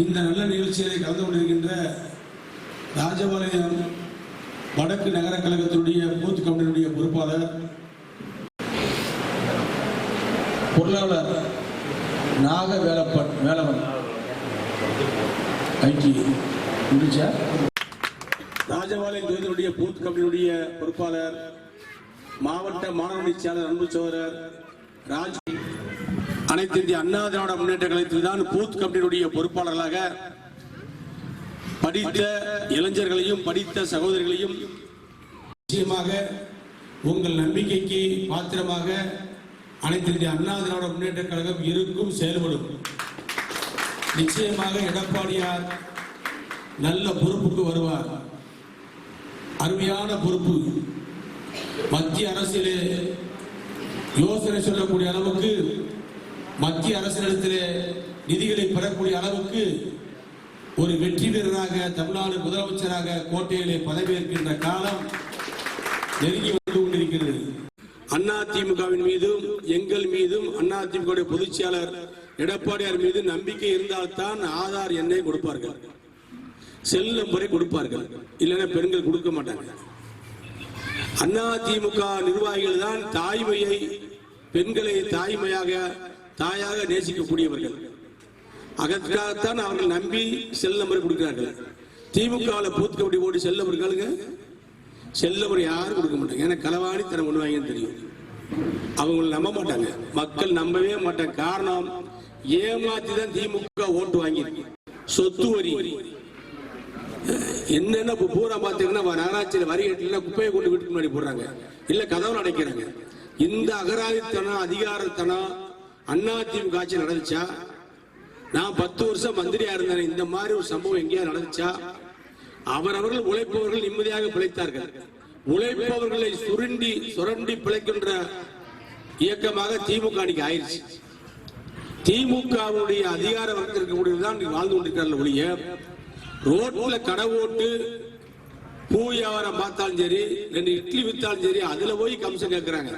இந்த நல்ல நிகழ்ச்சியிலே கலந்து கொண்டிருக்கின்ற ராஜபாளையம் வடக்கு நகர கழகத்தினுடைய பூத் கமிட்டியினுடைய பொறுப்பாளர் பொருளாளர் நாக வேலப்பன் வேலவன். ஐடி. முடிச்சா ராஜபாளையம் தொகுதியினுடைய பூத் கமிட்டியினுடைய பொறுப்பாளர் மாவட்ட மாணவரணி செயலர் அன்பு சோதரர் ராஜ் அனைத்து இந்திய அண்ணா திராவிட முன்னேற்ற கழகத்தில் தான் பூத் கமிட்டியினுடைய பொறுப்பாளர்களாக படித்த இளைஞர்களையும் படித்த சகோதரிகளையும் நிச்சயமாக உங்கள் நம்பிக்கைக்கு பாத்திரமாக அனைத்து இந்திய அண்ணா திராவிட முன்னேற்ற கழகம் இருக்கும் செயல்படும். நிச்சயமாக எடப்பாடியார் நல்ல பொறுப்புக்கு வருவார். அருமையான பொறுப்பு. மத்திய அரசிலே யோசனை சொல்லக்கூடிய அளவுக்கு மத்திய அரசிடத்திலே நிதிகளை பெறக்கூடிய அளவுக்கு ஒரு வெற்றி வீரராக தமிழ்நாடு முதலமைச்சராக கோட்டையிலே பதவியேற்கின்ற காலம் நெருங்கி வந்து கொண்டிருக்கிறது. அண்ணா திமுகவின் மீதும் எங்கள் மீதும் அண்ணா திமுக பொதுச் செயலர் எடப்பாடியார் மீது நம்பிக்கை இருந்தால்தான் ஆதார் எண்ணை கொடுப்பார்கள். செல் நம்பரை கொடுப்பார்கள். இல்லைன்னா பெண்கள் கொடுக்க மாட்டாங்க. அண்ணா திமுக நிர்வாகிகள் தான் தாய்மையை பெண்களை தாய்மையாக தாயாக நேசிக்கக்கூடியவர்கள். அதற்காகத்தான் அவர்கள் நம்பி செல் நம்பர் கொடுக்கிறார்கள். திமுகவில் பூத் ஓடி செல் நம்பர் கேளுங்க செல் நம்பர் யாரும் கொடுக்க மாட்டாங்க. ஏன்னா களவாணி ஒன்று பண்ணுவாங்கன்னு தெரியும் அவங்களை நம்ப மாட்டாங்க. மக்கள் நம்பவே மாட்டாங்க. காரணம் ஏமாத்தி தான் திமுக ஓட்டு வாங்கி சொத்து வரி. என்னென்ன இப்போ பூரா பார்த்தீங்கன்னா நகராட்சியில் வரி கட்டல குப்பையை கொண்டு வீட்டுக்கு முன்னாடி போடுறாங்க. இல்லை கதவை அடைக்கிறாங்க. இந்த அகராதித்தனம் அதிகாரத்தனம் அண்ணா திமுக ஆட்சி நடந்துச்சா? நான் பத்து வருஷம் மந்திரியா இருந்தேன் இந்த மாதிரி ஒரு சம்பவம் எங்கேயா நடந்துச்சா? அவரவர்கள் உழைப்பவர்கள் நிம்மதியாக பிழைத்தார்கள். உழைப்பவர்களை சுருண்டி சுரண்டி பிழைக்கின்ற இயக்கமாக திமுக அன்னைக்கு ஆயிடுச்சு திமுகவுடைய அதிகார வர்க்கம் இருக்கக்கூடியதுதான் வாழ்ந்து கொண்டிருக்கிறார்கள் ஒழிய ரோட்ல கடை ஓட்டு பூ வியாபாரம் பார்த்தாலும் சரி ரெண்டு இட்லி வித்தாலும் சரி அதுல போய் கம்சம் கேட்கிறாங்க.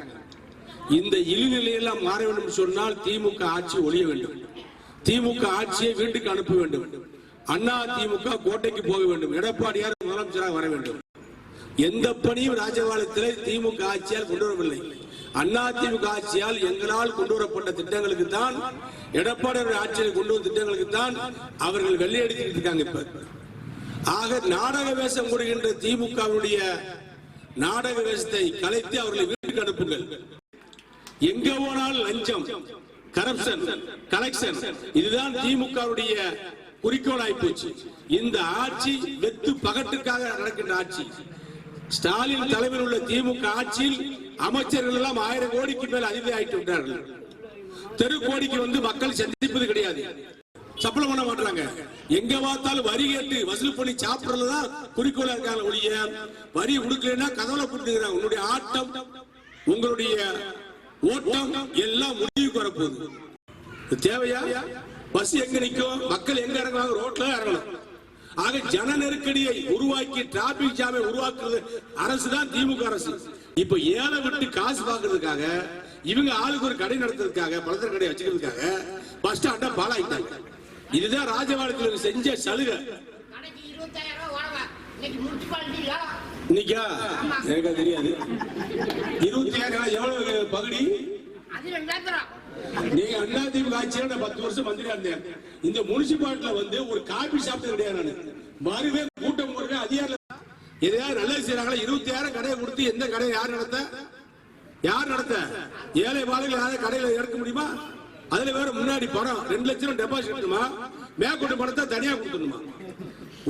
இந்த இழிநிலையெல்லாம் மாற வேண்டும் சொன்னால் திமுக ஆட்சி ஒழிய வேண்டும். திமுக ஆட்சியை வீட்டுக்கு அனுப்ப வேண்டும். அண்ணா திமுக கோட்டைக்கு போக வேண்டும். எடப்பாடியார் முதலமைச்சராக வர வேண்டும். எந்த பணியும் ராஜபாளையத்தில் திமுக ஆட்சியால் கொண்டு வரவில்லை. அண்ணா திமுக ஆட்சியால் எங்களால் கொண்டு வரப்பட்ட திட்டங்களுக்கு தான் எடப்பாடியார் ஆட்சியில் கொண்டு வந்த திட்டங்களுக்கு தான் அவர்கள் வெள்ளையடித்துட்டு இருக்காங்க இப்ப. ஆக நாடக வேஷம் கொடுக்கின்ற திமுகவுடைய நாடக வேஷத்தை கலைத்து அவர்களை எங்க போனாலும் லஞ்சம் கரப்ஷன் கலெக்ஷன் இதுதான் திமுகவுடைய குறிக்கோளாய் போச்சு. இந்த ஆட்சி வெத்து பகட்டுக்காக நடக்கின்ற ஆட்சி. ஸ்டாலின் தலைமையில் உள்ள திமுக ஆட்சியில் அமைச்சர்கள் எல்லாம் ஆயிரம் கோடிக்கு மேல் அதிபதி ஆயிட்டு விட்டார்கள் தெரு கோடிக்கு வந்து மக்கள் சந்திப்பது கிடையாது. சப்பளம் பண்ண மாட்டாங்க எங்க பார்த்தாலும் வரி கேட்டு வசூல் பண்ணி சாப்பிடறதுதான் குறிக்கோளா இருக்காங்க ஒழிய வரி கொடுக்கலன்னா கதவுல கொடுத்துக்கிறாங்க உன்னுடைய ஆட்டம் உங்களுடைய ஓட்டம் எல்லாம் முடிவுக்கு வரப்போகுது. தேவையா? பஸ் எங்க நிற்கும் மக்கள் எங்க இறங்குவாங்க ரோட்ல இறங்கணும் ஆக ஜன நெருக்கடியை உருவாக்கி டிராபிக் ஜாமை உருவாக்குறது அரசு தான் திமுக அரசு. இப்ப ஏழை விட்டு காசு பாக்குறதுக்காக இவங்க ஆளுக்கு ஒரு கடை நடத்துறதுக்காக பலசர கடை வச்சுக்கிறதுக்காக பஸ் ஸ்டாண்டா பாலாயிட்டாங்க இதுதான் ராஜபாளையத்தில் செஞ்ச சலுகை. இன்னைக்கு எனக்கு தெரியாது. இருபத்தி ஏழு எவ்வளவு பகுடி ரெண்டாயிரம் நீங்க அண்ணா திமுக ஆட்சியில நான் பத்து வருஷம் மந்திரியா இருந்தேன். இந்த முனிசிபாலிட்டில வந்து ஒரு காபி சாப்பிட்டது கிடையாது நானு. வருவே கூட்டம் வருவே அதிகாரம் எதையாவது நல்லது செய்யறாங்களா இருபத்தி ஆயிரம் கடையை கொடுத்து எந்த கடையை யார் நடத்த? யார் நடத்த? ஏழை வாழைகள் யாரும் கடையில எடுக்க முடியுமா? அதுல வேற முன்னாடி பணம். ரெண்டு லட்சம் டெபாசிட் மேற்கொண்டு பணத்தை தனியா கொடுத்துடணுமா?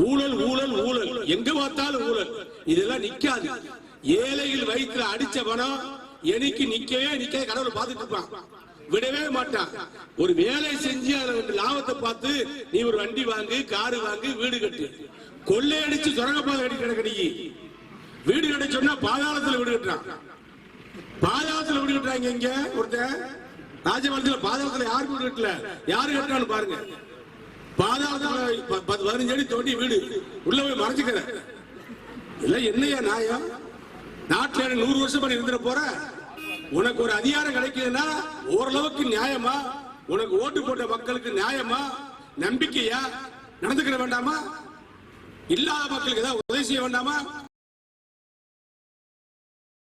ஊழல் ஊழல் ஊழல். எங்க பார்த்தாலும் ஊழல் இதெல்லாம் நிக்காது. ஏழையில் வயிற்றுல அடிச்ச பணம் எனக்கு நிக்கவே நிக்க கடவுள் பார்த்துட்டு இருப்பான். விடவே மாட்டான். ஒரு வேலை செஞ்சு அதுல லாபத்தை பார்த்து நீ ஒரு வண்டி வாங்கு காரு வாங்கு வீடு கட்டு. கொள்ளையடிச்சு சுரங்கப்பாதை கட்டி கிடக்கடி வீடு கட்ட சொன்னா பாதாளத்துல வீடு கட்டுறான். பாதாளத்துல வீடு கட்டுறாங்க இங்க ஒருத்தன். ராஜபாளையத்துல பாதாளத்துல யாரு வீடு கட்டல? யாரு கட்டுறான்னு பாருங்க. பாதாளத்துல ப- பதினஞ்சு அடி தோண்டி வீடு. உள்ள போய் மறைச்சுக்கிற இல்ல என்னையா நியாயம் நாட்டுல நூறு வருஷம் பண்ணி இருந்துட போற? உனக்கு ஒரு அதிகாரம் கிடைக்கலன்னா ஓரளவுக்கு நியாயமா? உனக்கு ஓட்டு போட்ட மக்களுக்கு நியாயமா? நம்பிக்கையா? நடந்துக்கிற வேண்டாமா? இல்லாத மக்களுக்கு ஏதாவது உதவி செய்ய வேண்டாமா?